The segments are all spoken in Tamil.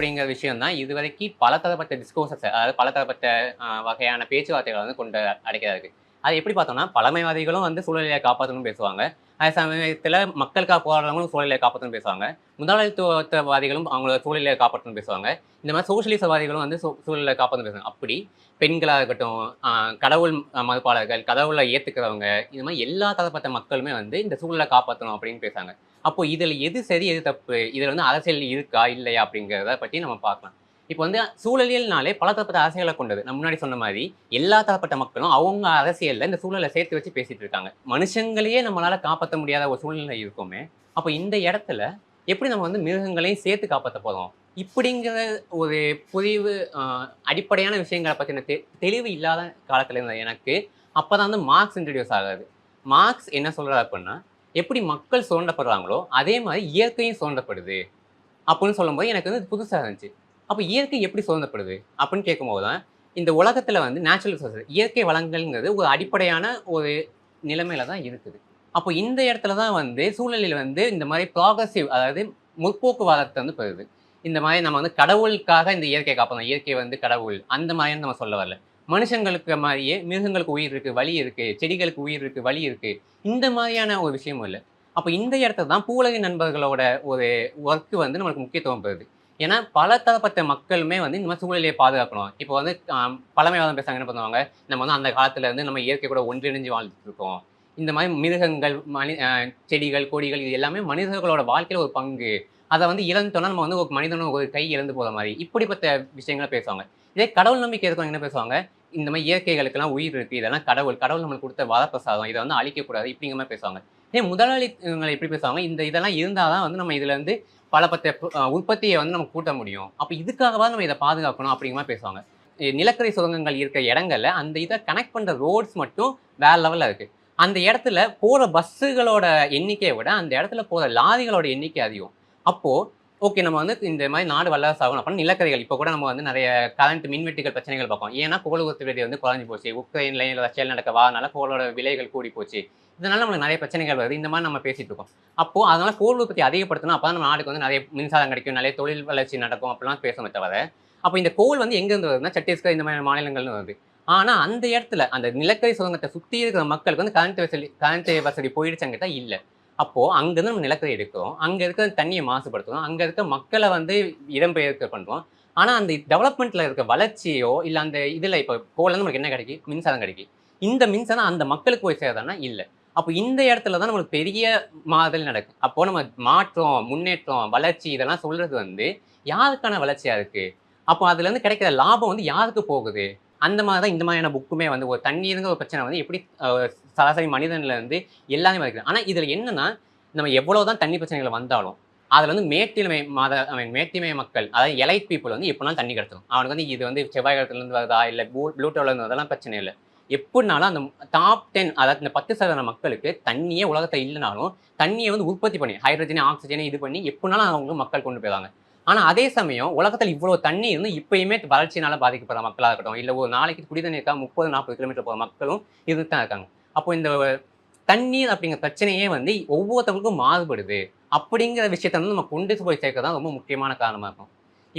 அப்படிங்கிற விஷயம் தான் இது வரைக்கும் பல தரப்பட்ட டிஸ்கோசஸ் அதாவது பல தரப்பட்ட வகையான பேச்சுவார்த்தைகளை வந்து கொண்டு அடைக்கிறதா இருக்குது அது எப்படி பார்த்தோம்னா பழமைவாதிகளும் வந்து சூழ்நிலையை காப்பாற்றணும் பேசுவாங்க. அதே சமயத்தில் மக்களுக்காக போராடுறவங்களும் சூழ்நிலையை காப்பாற்றணும் பேசுவாங்க. முதலாளித்துவவாதிகளும் அவங்களோட சூழ்நிலையை காப்பாற்றணும் பேசுவாங்க. இந்த மாதிரி சோசியலிசவாதிகளும் வந்து சூ- சூழலை காப்பாற்றணும் பேசுவாங்க. அப்படி பெண்களாக இருக்கட்டும் கடவுள் மறுப்பாளர்கள் கடவுளை ஏற்றுக்கிறவங்க இது மாதிரி எல்லா தரப்பட்ட மக்களுமே வந்து இந்த சூழலை காப்பாற்றணும் அப்படின்னு பேசுவாங்க அப்போ இதில் எது சரி எது தப்பு? இதில் வந்து அரசியல் இருக்கா இல்லையா அப்படிங்கிறத பற்றி நம்ம பார்க்கலாம். இப்போ வந்து சூழலியல்னாலே பல தரப்பட்ட அரசியலை கொண்டது. நம்ம முன்னாடி சொன்ன மாதிரி எல்லா தரப்பட்ட மக்களும் அவங்க அரசியலில் இந்த சூழலை சேர்த்து வச்சு பேசிட்டு இருக்காங்க. மனுஷங்களையே நம்மளால் காப்பாற்ற முடியாத ஒரு சூழ்நிலை இருக்குமே அப்போ இந்த இடத்துல எப்படி நம்ம வந்து மிருகங்களையும் சேர்த்து காப்பாற்ற போகிறோம் இப்படிங்கிற ஒரு புரிவு அடிப்படையான விஷயங்களை பற்றின தெ தெளிவு இல்லாத காலத்தில் இருந்த எனக்கு அப்போ தான் வந்து மார்க்ஸ் இன்ட்ரடியூஸ் ஆகாது. மார்க்ஸ் என்ன சொல்கிறார் அப்படின்னா எப்படி மக்கள் சுரண்டப்படுறாங்களோ அதே மாதிரி இயற்கையும் சுரண்டப்படுது அப்படின்னு சொல்லும்போது எனக்கு வந்து புதுசாக இருந்துச்சு. அப்போ இயற்கை எப்படி சுரண்டப்படுது அப்படின்னு கேட்கும்போது தான் இந்த உலகத்தில் வந்து நேச்சுரல் ரிசோர்ஸஸ் இயற்கை வளங்கள்ங்கிறது ஒரு அடிப்படையான ஒரு நிலைமையில தான் இருக்குது. அப்போ இந்த இடத்துல தான் வந்து சூழ்நிலையில் வந்து இந்த மாதிரி ப்ராகசிவ் அதாவது முற்போக்குவாதத்தை வந்து பெறுது. இந்த மாதிரி நம்ம வந்து கடவுளுக்காக இந்த இயற்கையை காப்போம். இயற்கை வந்து கடவுள். அந்த மாதிரின்னு நம்ம சொல்ல வரல. மனுஷங்களுக்கு மாதிரியே மிருகங்களுக்கு உயிர் இருக்கு வலி இருக்குது செடிகளுக்கு உயிர் இருக்குது வலி இருக்குது இந்த மாதிரியான ஒரு விஷயமும் இல்லை. அப்போ இந்த இடத்துல தான் பூலக நண்பர்களோட ஒரு ஒர்க்கு வந்து நம்மளுக்கு முக்கியத்துவம் பெறுது. ஏன்னா பல தரப்பட்ட மக்களுமே வந்து இந்த மாதிரி சூழ்நிலையை பாதுகாக்கணும். இப்போ வந்து பழமைவாதம் பேசுறாங்க என்ன பண்ணுவாங்க? நம்ம வந்து அந்த காலத்தில் இருந்து நம்ம இயற்கை கூட ஒன்றிணைஞ்சு வாழ்ந்துட்டு இருக்கோம். இந்த மாதிரி மிருகங்கள் மனி செடிகள் கொடிகள் இது எல்லாமே மனிதர்களோட வாழ்க்கையில் ஒரு பங்கு. அதை வந்து இழந்துட்டோம்னா நம்ம வந்து ஒரு மனிதனும் ஒரு கை இழந்து போகிற மாதிரி இப்படிப்பட்ட விஷயங்களை பேசுவாங்க. இதே கடவுள் நம்பிக்கை இருக்கவங்க என்ன பேசுவாங்க? இந்த மாதிரி இயற்கைகளுக்கெல்லாம் உயிர் இருக்கு இதெல்லாம் கடவுள் கடவுள் நம்மளுக்கு கொடுத்த வரப்பிரசாதம் இதை வந்து அழிக்கக்கூடாது இப்படிங்கிற மாதிரி பேசுவாங்க. இதே முதலாளிங்களை எப்படி பேசுவாங்க? இந்த இதெல்லாம் இருந்தால் தான் வந்து நம்ம இதுலேருந்து பல பத்த உற்பத்தியை வந்து நம்ம கூட்ட முடியும். அப்போ இதுக்காகவா நம்ம இதை பாதுகாக்கணும் அப்படிங்கிற மாதிரி பேசுவாங்க. நிலக்கரி சுரங்கங்கள் இருக்கிற இடங்களில் அந்த இதை கனெக்ட் பண்ணுற ரோட்ஸ் மட்டும் வேறு லெவலில் இருக்குது அந்த இடத்துல போகிற பஸ்ஸுகளோட எண்ணிக்கையை விட அந்த இடத்துல போகிற லாரிகளோட எண்ணிக்கை அதிகம். அப்போது ஓகே நம்ம வந்து இந்த மாதிரி நாடு வல்லரசு ஆகணும் அப்படின்னா நிலக்கரிகள். இப்போ கூட நம்ம வந்து நிறைய கரண்ட் மின்வெட்டுகள் பிரச்சனைகள் பார்ப்போம் ஏன்னா கோல் உற்பத்தி வந்து குறைஞ்சி போச்சு. உக்ரைன்ல ரஷ்யாவில் நடக்க வாதனால கோலோட விலைகள் கூடி போச்சு. இதனால நம்மளுக்கு நிறைய பிரச்சனைகள் வருது. இந்த மாதிரி நம்ம பேசிட்டு இருக்கோம். அப்போ அதனால கோல் உற்பத்தி அதிகப்படுத்தணும் அப்போ நம்ம நாடுக்கு வந்து நிறைய மின்சாரம் கிடைக்கும் நிறைய தொழில் வளர்ச்சி நடக்கும் அப்படிலாம் பேசணும் தவிர அப்போ இந்த கோல் வந்து எங்க இருந்து வருதுன்னா சத்தீஸ்கர் இந்த மாதிரி மாநிலங்கள்னு வருது. ஆனால் அந்த இடத்துல அந்த நிலக்கரி சுரங்கத்தை சுற்றி இருக்கிற மக்களுக்கு வந்து கரண்ட் வசதி கரண்ட் வசதி போயிடுச்சாங்கிட்ட இல்லை. அப்போது அங்கேருந்து நம்ம நிலக்கரி எடுக்கிறோம். அங்கே இருக்கிற தண்ணியை மாசுபடுத்துவோம் அங்கே இருக்க மக்களை வந்து இடம்பெயர்க்க பண்ணுவோம் ஆனால் அந்த டெவலப்மெண்ட்டில் இருக்க வளர்ச்சியோ இல்லை அந்த இதில் இப்போ கோல்ல நமக்கு என்ன கிடைக்கும் மின்சாரம் கிடைக்கும் இந்த மின்சாரம் அந்த மக்களுக்கு போய் சேரதானா இல்லை. அப்போ இந்த இடத்துல தான் நம்மளுக்கு பெரிய மாறுதல் நடக்கும். அப்போது நம்ம மாற்றம் முன்னேற்றம் வளர்ச்சி இதெல்லாம் சொல்கிறது வந்து யாருக்கான வளர்ச்சியாக இருக்குது அப்போ அதுலேருந்து கிடைக்கிற லாபம் வந்து யாருக்கு போகுது? அந்த மாதிரி தான் இந்த மாதிரியான புக்குமே வந்து ஒரு தண்ணீருங்கிற ஒரு பிரச்சனை வந்து எப்படி சராசரி மனிதன்லேருந்து எல்லாமே வருது ஆனால் இதில் என்னென்னா நம்ம எவ்வளோ தான் தண்ணி பிரச்சனைகள் வந்தாலும் அதில் வந்து மேட்டிமை மத ஐ மீன் மேட்டிமை மக்கள் அதாவது எலைட் பீப்புள் வந்து எப்படினாலும் தண்ணி கிடச்சிடும் அவனுக்கு வந்து இது வந்து செவ்வாய் கிடத்துலேருந்து வருதா இல்லை ப்ளூ இருந்து அதெல்லாம் பிரச்சனை இல்லை. எப்படினாலும் அந்த டாப் டென் அதாவது இந்த பத்து சதவீத மக்களுக்கு தண்ணியே உலகத்தை இல்லைனாலும் தண்ணியை வந்து உற்பத்தி பண்ணி ஹைட்ரஜனை ஆக்சிஜனை இது பண்ணி எப்படினாலும் அவங்க மக்கள் கொண்டு போயிடுவாங்க. ஆனால் அதே சமயம் உலகத்தில் இவ்வளோ தண்ணி இருந்து இப்பயுமே வறட்சினால பாதிக்கப்படுற மக்களாக இருக்கட்டும் இல்லை ஒரு நாளைக்கு குடி தண்ணி இருக்கா முப்பது நாற்பது கிலோமீட்டர் போகிற மக்களும் இருந்துட்டு தான் இருக்காங்க. அப்போ இந்த தண்ணீர் அப்படிங்கிற பிரச்சனையே வந்து ஒவ்வொருத்தவங்களுக்கும் மாறுபடுது. அப்படிங்கிற விஷயத்த வந்து நம்ம கொண்டு போய் சேர்க்க தான் ரொம்ப முக்கியமான காரணமாக இருக்கும்.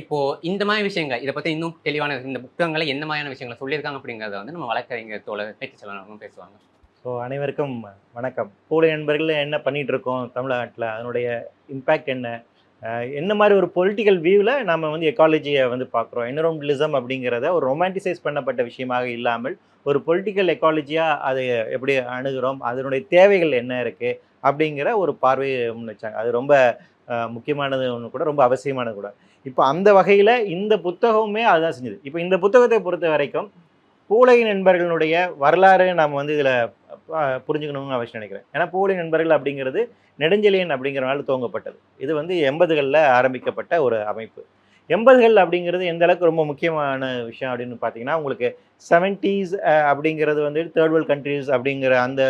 இப்போது இந்த மாதிரி விஷயங்கள் இதை பற்றி இன்னும் தெளிவான இந்த புத்தகங்களை என்ன மாதிரியான விஷயங்களை சொல்லியிருக்காங்க அப்படிங்கிறத வந்து நம்ம வழக்கறிஞர் தோழர் பேச்சு செல்வனும் பேசுவாங்க. ஸோ அனைவருக்கும் வணக்கம். பூலை நண்பர்கள் என்ன பண்ணிகிட்டு இருக்கோம் தமிழ்நாட்டில்? அதனுடைய இம்பேக்ட் என்ன? என்ன மாதிரி ஒரு பொலிட்டிக்கல் வியூவில் நம்ம வந்து எக்காலஜியை வந்து பார்க்குறோம். என்விரான்மெண்டலிசம் அப்படிங்கிறத ஒரு ரொமான்டிசைஸ் பண்ணப்பட்ட விஷயமாக இல்லாமல் ஒரு பொலிட்டிக்கல் எக்காலஜியாக அதை எப்படி அணுகிறோம்? அதனுடைய தேவைகள் என்ன இருக்குது அப்படிங்கிற ஒரு பார்வையை முன் வச்சாங்க. அது ரொம்ப முக்கியமானது ஒன்று கூட ரொம்ப அவசியமானது கூட. இப்போ அந்த வகையில் இந்த புத்தகமுமே அதுதான் செஞ்சது. இப்போ இந்த புத்தகத்தை பொறுத்த வரைக்கும் பூலை நண்பர்களுடைய வரலாறு நம்ம வந்து இதில் புரிஞ்சுக்கணும்னு அவசியம் நினைக்கிறேன். ஏன்னா போலி நண்பர்கள் அப்படிங்கிறது நெடுஞ்செழியன் அப்படிங்கிறனால துவங்கப்பட்டது. இது வந்து எண்பதுகளில் ஆரம்பிக்கப்பட்ட ஒரு அமைப்பு. எண்பதுகள் அப்படிங்கிறது எந்த அளவுக்கு ரொம்ப முக்கியமான விஷயம் அப்படின்னு பார்த்தீங்கன்னா உங்களுக்கு செவன்ட்டீஸ் அப்படிங்கிறது வந்து தேர்ட் வேர்ல்ட் கண்ட்ரீஸ் அப்படிங்கிற அந்த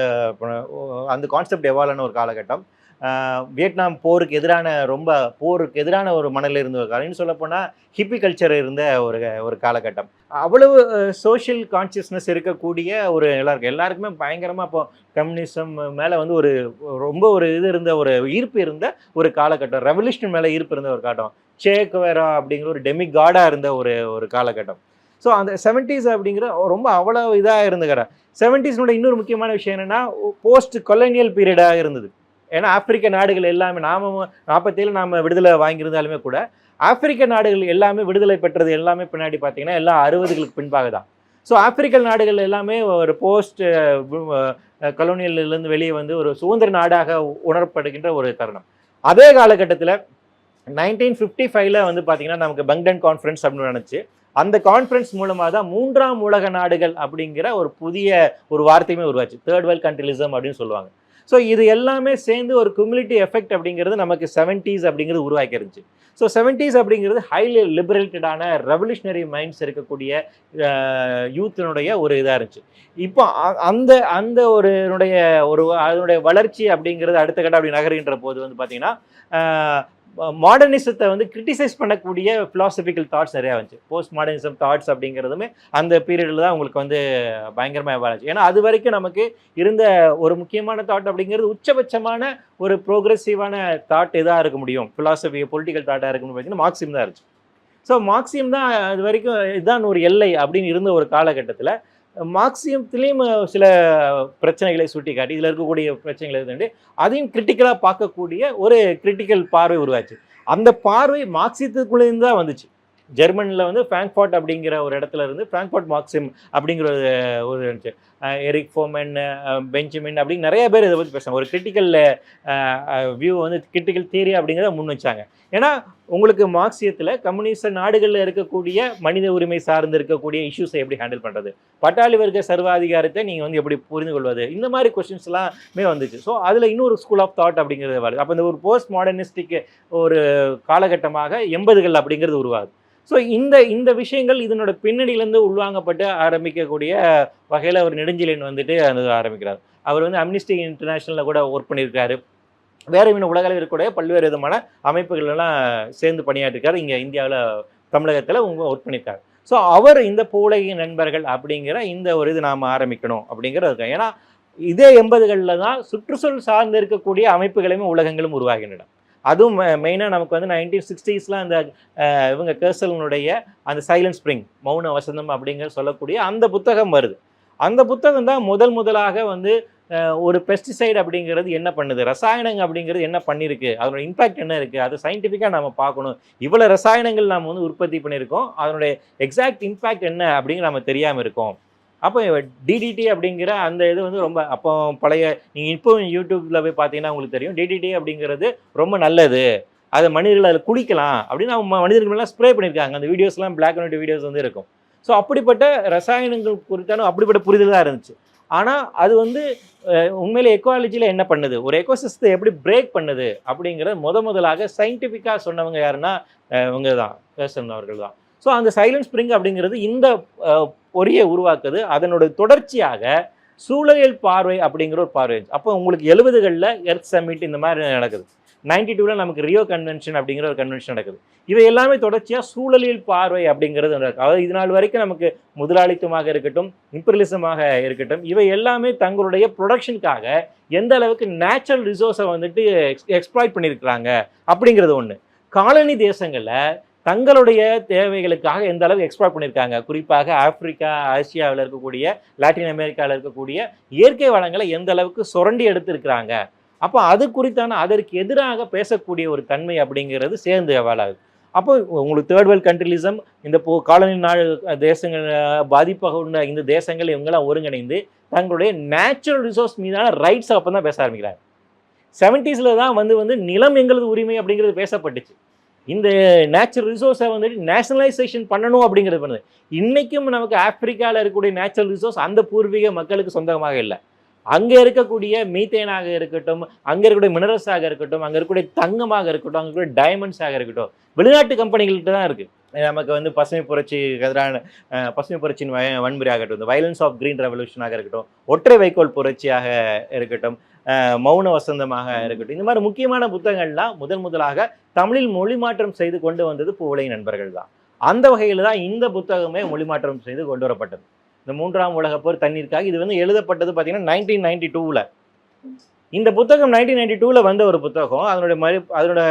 அந்த கான்செப்ட் எவாலான ஒரு காலகட்டம். வியட்நாம் போருக்கு எதிரான ரொம்ப போருக்கு எதிரான ஒரு மனநிலை இருந்த ஒரு காலம் சொல்லப்போனால் ஹிப்பி கல்ச்சர் இருந்த ஒரு ஒரு காலகட்டம். அவ்வளவு சோஷியல் கான்சியஸ்னஸ் இருக்கக்கூடிய ஒரு எல்லாருக்கும் எல்லாருக்குமே பயங்கரமாக இப்போ கம்யூனிசம் மேலே வந்து ஒரு ரொம்ப ஒரு இது இருந்த ஒரு ஈர்ப்பு இருந்த ஒரு காலகட்டம். ரெவல்யூஷன் மேலே ஈர்ப்பு இருந்த ஒரு காட்டம். சேக்வேரா அப்படிங்கிற ஒரு டெமி காடாக இருந்த ஒரு ஒரு காலகட்டம். ஸோ அந்த செவன்ட்டீஸ் அப்படிங்கிற ரொம்ப அவ்வளோ இதாக இருந்துக்கிற செவன்ட்டீஸ்னோட இன்னொரு முக்கியமான விஷயம் என்னென்னா போஸ்ட் கொலோனியல் பீரியடாக இருந்தது. ஏன்னா ஆப்பிரிக்க நாடுகள் எல்லாமே நாம நாற்பத்தேழு நாம் விடுதலை வாங்கியிருந்தாலுமே கூட ஆப்பிரிக்க நாடுகள் எல்லாமே விடுதலை பெற்றது எல்லாமே பின்னாடி பார்த்தீங்கன்னா எல்லாம் அறுபதுகளுக்கு பின்பாக தான் ஸோ ஆப்பிரிக்கல் நாடுகள் எல்லாமே ஒரு போஸ்ட் கலோனியல்லேருந்து வெளியே வந்து ஒரு சுதந்திர நாடாக உணரப்படுகின்ற ஒரு தருணம். அதே காலகட்டத்தில் நைன்டீன் ஃபிஃப்டி ஃபைவ்ல வந்து பார்த்தீங்கன்னா நமக்கு பங்டன் கான்ஃபரன்ஸ் அப்படின்னு நினச்சி அந்த கான்ஃபரன்ஸ் மூலமாக தான் மூன்றாம் உலக நாடுகள் அப்படிங்கிற ஒரு புதிய ஒரு வார்த்தையுமே உருவாச்சு. தேர்ட் வேர்ல்ட் கண்ட்ரிலிசம் அப்படின்னு சொல்லுவாங்க. ஸோ இது எல்லாமே சேர்ந்து ஒரு குமுலேட்டிவ் எஃபெக்ட் அப்படிங்கிறது நமக்கு செவன்ட்டீஸ் அப்படிங்கிறது உருவாக்கி இருந்துச்சு ஸோ செவன்ட்டீஸ் அப்படிங்கிறது ஹைலி லிபரேட்டடான ரெவல்யூஷனரி மைண்ட்ஸ் இருக்கக்கூடிய யூத்தினுடைய ஒரு இதாக இருந்துச்சு. இப்போ அ- அந்த அந்த ஒரு ஒரு அதனுடைய வளர்ச்சி அப்படிங்கிறது அடுத்த கட்ட அப்படி நகருகின்ற போது வந்து பார்த்தீங்கன்னா மாடர்னிசத்தை வந்து கிரிட்டிசைஸ் பண்ணக்கூடிய ஃபிலாசபிக்கல் தாட்ஸ் நிறையா வந்துச்சு. போஸ்ட் மாடர்னிசம் தாட்ஸ் அப்படிங்கிறதுமே அந்த பீரியடில் தான் உங்களுக்கு வந்து பயங்கரமாக வளர்ச்சி ஏன்னா அது வரைக்கும் நமக்கு இருந்த ஒரு முக்கியமான தாட் அப்படிங்கிறது உச்சபட்சமான ஒரு ப்ரோக்ரெசிவான தாட் எதாக இருக்க முடியும்? ஃபிலாசபி பொலிட்டிக்கல் தாட்டாக இருக்க முடியும் பார்த்தீங்கன்னா மார்க்சியம் தான் இருந்துச்சு. ஸோ மார்க்சியம் தான் அது வரைக்கும் இதுதான் ஒரு எல்லை அப்படின்னு இருந்த ஒரு காலகட்டத்தில் மார்க்சியத்துலேயும் சில பிரச்சனைகளை சுட்டி காட்டி இதில் இருக்கக்கூடிய பிரச்சனைகளை இது அதையும் கிரிட்டிக்கலாக பார்க்கக்கூடிய ஒரு கிரிட்டிக்கல் பார்வை உருவாச்சு. அந்த பார்வை மார்க்சியத்துக்குள்ளேருந்து தான் வந்துச்சு. ஜெர்மனியில் வந்து ஃப்ராங்க்ஃபர்ட் அப்படிங்கிற ஒரு இடத்துல இருந்து ஃப்ராங்க்ஃபர்ட் மார்க்சியம் அப்படிங்கிற ஒரு ஒரு இருந்துச்சு. எரிக் ஃபோமன் பெஞ்சமின் அப்படின்னு நிறைய பேர் இதை பற்றி பேசுறாங்க. ஒரு கிரிட்டிக்கல் வியூ வந்து கிரிட்டிக்கல் தியரி அப்படிங்கிறத முன் வச்சாங்க. ஏன்னா உங்களுக்கு மார்க்சியத்தில் கம்யூனிஸ்ட் நாடுகளில் இருக்கக்கூடிய மனித உரிமை சார்ந்து இருக்கக்கூடிய இஷ்யூஸை எப்படி ஹேண்டில் பண்ணுறது பட்டாளி வர்க்க சர்வாதிகாரத்தை நீங்கள் வந்து எப்படி புரிந்து கொள்வது? இந்த மாதிரி கொஸ்டின்ஸ்லாமே வந்துச்சு. ஸோ அதில் இன்னொரு ஸ்கூல் ஆஃப் தாட் அப்படிங்கிறது வருது. அப்போ இந்த ஒரு போஸ்ட் மாடர்னிஸ்டிக் ஒரு காலகட்டமாக எண்பதுகள் அப்படிங்கிறது உருவாகுது. ஸோ இந்த இந்த விஷயங்கள் இதனோட பின்னணியிலேருந்து உள்வாங்கப்பட்டு ஆரம்பிக்கக்கூடிய வகையில் அவர் நெடுஞ்சிலின் வந்துட்டு அது ஆரம்பிக்கிறார். அவர் வந்து அம்னிஸ்டி இன்டர்நேஷ்னலில் கூட ஒர்க் பண்ணியிருக்காரு. வேற மீன் உலகளவில் இருக்கக்கூடிய பல்வேறு விதமான அமைப்புகள்லாம் சேர்ந்து பணியாற்றிருக்காரு. இங்கே இந்தியாவில் தமிழகத்தில் உங்க ஒர்க் பண்ணியிருக்காரு. ஸோ அவர் இந்த பூலகின் நண்பர்கள் அப்படிங்கிற இந்த ஒரு இது நாம் ஆரம்பிக்கணும் அப்படிங்கிறது இருக்கு ஏன்னா இதே எண்பதுகளில் தான் சுற்றுச்சூழல் சார்ந்து இருக்கக்கூடிய அமைப்புகளுமே உலகங்களும் உருவாகின்றன. அதுவும் மெயினாக நமக்கு வந்து நைன்டீன் சிக்ஸ்டீஸில் அந்த இவங்க கேர்சலனுடைய அந்த சைலண்ட் ஸ்ப்ரிங் மௌன வசந்தம் அப்படிங்கிற சொல்லக்கூடிய அந்த புத்தகம் வருது. அந்த புத்தகம் தான் முதல் முதலாக வந்து ஒரு பெஸ்டிசைடு அப்படிங்கிறது என்ன பண்ணுது? ரசாயனங்க அப்படிங்கிறது என்ன பண்ணியிருக்கு? அதனோட இம்பேக்ட் என்ன இருக்குது அது சயின்டிஃபிக்காக நம்ம பார்க்கணும். இவ்வளோ ரசாயனங்கள் நாம் வந்து உற்பத்தி பண்ணியிருக்கோம். அதனுடைய எக்ஸாக்ட் இம்பேக்ட் என்ன அப்படிங்கிற நம்ம தெரியாமல் இருக்கோம். அப்போ டிடிடி அப்படிங்கிற அந்த இது வந்து ரொம்ப அப்போ பழைய நீங்கள் இப்போ யூடியூப்பில் போய் பார்த்தீங்கன்னா உங்களுக்கு தெரியும். டிடிடி அப்படிங்கிறது ரொம்ப நல்லது. அதை மனிதர்கள் அதில் குளிக்கலாம் அப்படின்னு அவங்க மனிதர்கள்லாம் ஸ்ப்ரே பண்ணியிருக்காங்க. அந்த வீடியோஸ்லாம் பிளாக் அண்ட் ஒயிட் வீடியோஸ் வந்து இருக்கும். ஸோ அப்படிப்பட்ட ரசாயனங்கள் குறித்தான அப்படிப்பட்ட புரிதல் தான் இருந்துச்சு. ஆனால் அது வந்து உண்மையில் உண்மையிலே எக்காலஜியில் என்ன பண்ணுது? ஒரு எக்கோசிஸ்டத்தை எப்படி பிரேக் பண்ணுது? அப்படிங்கிறத முத முதலாக சயின்டிஃபிக்காக சொன்னவங்க யாருன்னா இவங்க தான் பேசன் அவர்கள் தான். ஸோ அந்த சைலண்ட் ஸ்ப்ரிங் அப்படிங்கிறது இந்த பொறியை உருவாக்குது. அதனோட தொடர்ச்சியாக சூழலியல் பார்வை அப்படிங்கிற ஒரு பார்வை. அப்போ உங்களுக்கு எழுபதுகளில் எர்த் சமிட் இந்த மாதிரி நடக்குது. நைன்டி டூவில் நமக்கு ரியோ கன்வென்ஷன் அப்படிங்கிற ஒரு கன்வென்ஷன் நடக்குது. இவை எல்லாமே தொடர்ச்சியாக சூழலியல் பார்வை அப்படிங்கிறது ஒன்று அதாவது இது நாள் வரைக்கும் நமக்கு முதலாளித்துவமாக இருக்கட்டும் இம்பீரியலிசமாக இருக்கட்டும் இவை எல்லாமே தங்களுடைய ப்ரொடக்ஷனுக்காக எந்த அளவுக்கு நேச்சுரல் ரிசோர்ஸை வந்துட்டு எக்ஸ்ப்ளாய்ட் பண்ணியிருக்கிறாங்க அப்படிங்கிறது ஒன்று காலனி தேசங்களில் தங்களுடைய தேவைகளுக்காக எந்த அளவுக்கு எக்ஸ்ப்ளாய்ட் பண்ணியிருக்காங்க? குறிப்பாக ஆப்பிரிக்கா ஆசியாவில் இருக்கக்கூடிய லாட்டின் அமெரிக்காவில் இருக்கக்கூடிய இயற்கை வளங்களை எந்த அளவுக்கு சுரண்டி எடுத்திருக்கிறாங்க? அப்போ அது குறித்தான அதற்கு எதிராக பேசக்கூடிய ஒரு தன்மை அப்படிங்கிறது சேர்ந்து வேலாகுது அப்போ உங்களுக்கு தேர்ட் வேர்ல்ட் கண்ட்ரிலிசம் இந்த போ காலனி நாடு தேசங்கள் பாதிப்பாக உள்ள இந்த தேசங்கள் இவங்கெல்லாம் ஒருங்கிணைந்து தங்களுடைய நேச்சுரல் ரிசோர்ஸ் மீதான ரைட்ஸ் அப்போ தான் பேச ஆரம்பிக்கிறாங்க. செவன்ட்டீஸில் தான் வந்து வந்து நிலம் எங்களது உரிமை அப்படிங்கிறது பேசப்பட்டுச்சு. இந்த நேச்சுரல் ரிசோர்ஸை வந்துட்டு நேஷனலைசேஷன் பண்ணணும் அப்படிங்கிறது பண்ணுது. இன்றைக்கும் நமக்கு ஆப்பிரிக்காவில் இருக்கக்கூடிய நேச்சுரல் ரிசோர்ஸ் அந்த பூர்வீக மக்களுக்கு சொந்தமாக இல்லை. அங்கே இருக்கக்கூடிய மீத்தேனாக இருக்கட்டும் அங்கே இருக்கக்கூடிய மினரல்ஸாக இருக்கட்டும் அங்கே இருக்கக்கூடிய தங்கமாக இருக்கட்டும் அங்கே இருக்கக்கூடிய டைமண்ட்ஸாக இருக்கட்டும் வெளிநாட்டு கம்பெனிகள்கிட்ட தான் இருக்குது நமக்கு வந்து பசுமை புரட்சி எதிரான பசுமை புரட்சியின் வ- வன்முறை இந்த வயலன்ஸ் ஆஃப் கிரீன் ரெவல்யூஷனாக இருக்கட்டும் ஒற்றை வைக்கோல் புரட்சியாக இருக்கட்டும் மௌன வசந்தமாக இருக்கட்டும். இந்த மாதிரி முக்கியமான புத்தகங்கள்லாம் முதன் முதலாக தமிழில் மொழி மாற்றம் செய்து கொண்டு வந்தது பூவுலை நண்பர்கள் தான். அந்த வகையில் தான் இந்த புத்தகமே மொழி மாற்றம் செய்து கொண்டு வரப்பட்டது. இந்த மூன்றாம் உலகப் போர் தண்ணீருக்காக இது வந்து எழுதப்பட்டது பார்த்தீங்கன்னா நைன்டீன் நைன்டி டூவில் இந்த புத்தகம் நைன்டீன் நைன்டி டூவில் வந்த ஒரு புத்தகம். அதனுடைய மறு அதனோட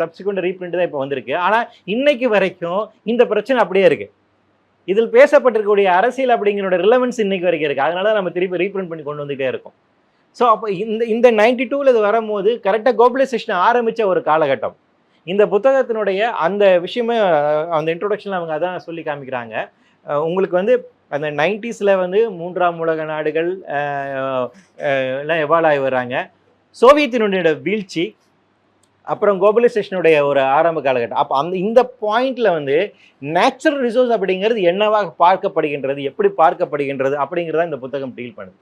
சப்சிக்வெண்ட் ரீப்ரிண்ட் தான் இப்போ வந்திருக்கு. ஆனால் இன்னைக்கு வரைக்கும் இந்த பிரச்சனை அப்படியே இருக்கு. இதில் பேசப்பட்டிருக்கக்கூடிய அரசியல் அப்படிங்கிற ரிலவன்ஸ் இன்னைக்கு வரைக்கும் இருக்கு. அதனால தான் நம்ம திருப்பி ரீப்ரிண்ட் பண்ணி கொண்டு வந்துகிட்டே இருக்கோம். ஸோ அப்போ இந்த இந்த நைன்டி டூவில் இது வரும்போது கரெக்டாக குளோபலைசேஷன் ஆரம்பித்த ஒரு காலகட்டம். இந்த புத்தகத்தினுடைய அந்த விஷயமே அந்த இன்ட்ரோடக்ஷனில் அவங்க அதான் சொல்லி காமிக்கிறாங்க. உங்களுக்கு வந்து அந்த நைன்டிஸில் வந்து மூன்றாம் உலக நாடுகள் எல்லாம் எவால்வ் ஆகி வர்றாங்க. சோவியத்தினுடைய வீழ்ச்சி அப்புறம் குளோபலைசேஷனுடைய ஒரு ஆரம்ப காலகட்டம். அப்போ அந்த இந்த பாயிண்ட்டில் வந்து நேச்சுரல் ரிசோர்ஸ் அப்படிங்கிறது என்னவாக பார்க்கப்படுகின்றது எப்படி பார்க்கப்படுகின்றது அப்படிங்கிறத இந்த புத்தகம் டீல் பண்ணுது.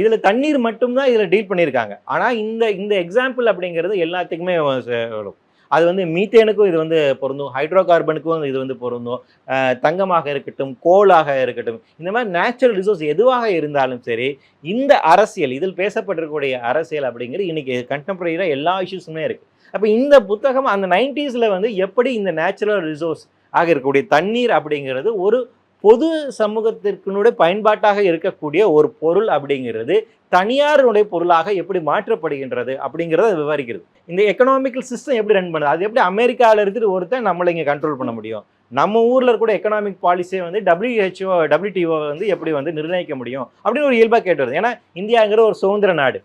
இதில் தண்ணீர் மட்டும்தான் இதில் டீல் பண்ணியிருக்காங்க. ஆனால் இந்த இந்த எக்ஸாம்பிள் அப்படிங்கிறது எல்லாத்துக்குமே வரும். அது வந்து மீத்தேனுக்கும் இது வந்து பொருந்தும் ஹைட்ரோ கார்பனுக்கும் இது வந்து பொருந்தும் தங்கமாக இருக்கட்டும் கோலாக இருக்கட்டும். இந்த மாதிரி நேச்சுரல் ரிசோர்ஸ் எதுவாக இருந்தாலும் சரி இந்த அரசியல் இதில் பேசப்பட்டிருக்கக்கூடிய அரசியல் அப்படிங்கிறது இன்னைக்கு கண்டெம்பரரியாக எல்லா இஷ்யூஸுமே இருக்குது அப்போ இந்த புத்தகம் அந்த நைன்டிஸில் வந்து எப்படி இந்த நேச்சுரல் ரிசோர்ஸ் ஆக இருக்கக்கூடிய தண்ணீர் அப்படிங்கிறது ஒரு பொது சமூகத்திற்குனுடைய பயன்பாட்டாக இருக்கக்கூடிய ஒரு பொருள் அப்படிங்கிறது தனியாருடைய பொருளாக எப்படி மாற்றப்படுகின்றது அப்படிங்கிறத விவரிக்கிறது. இந்த எக்கனாமிக்கல் சிஸ்டம் எப்படி ரன் பண்ணுது? அது எப்படி அமெரிக்காவில் இருந்துட்டு ஒருத்தன் நம்மளை இங்கே கண்ட்ரோல் பண்ண முடியும்? நம்ம ஊரில் கூட எக்கனாமிக் பாலிசியை வந்து டபிள்யூஹெச்ஓ டபிள்யூடிஓ வந்து எப்படி வந்து நிர்ணயிக்க முடியும்? அப்படின்னு ஒரு இயல்பாக கேட்டு வருது. ஏன்னா இந்தியாங்கிற ஒரு சுதந்திர நாடு.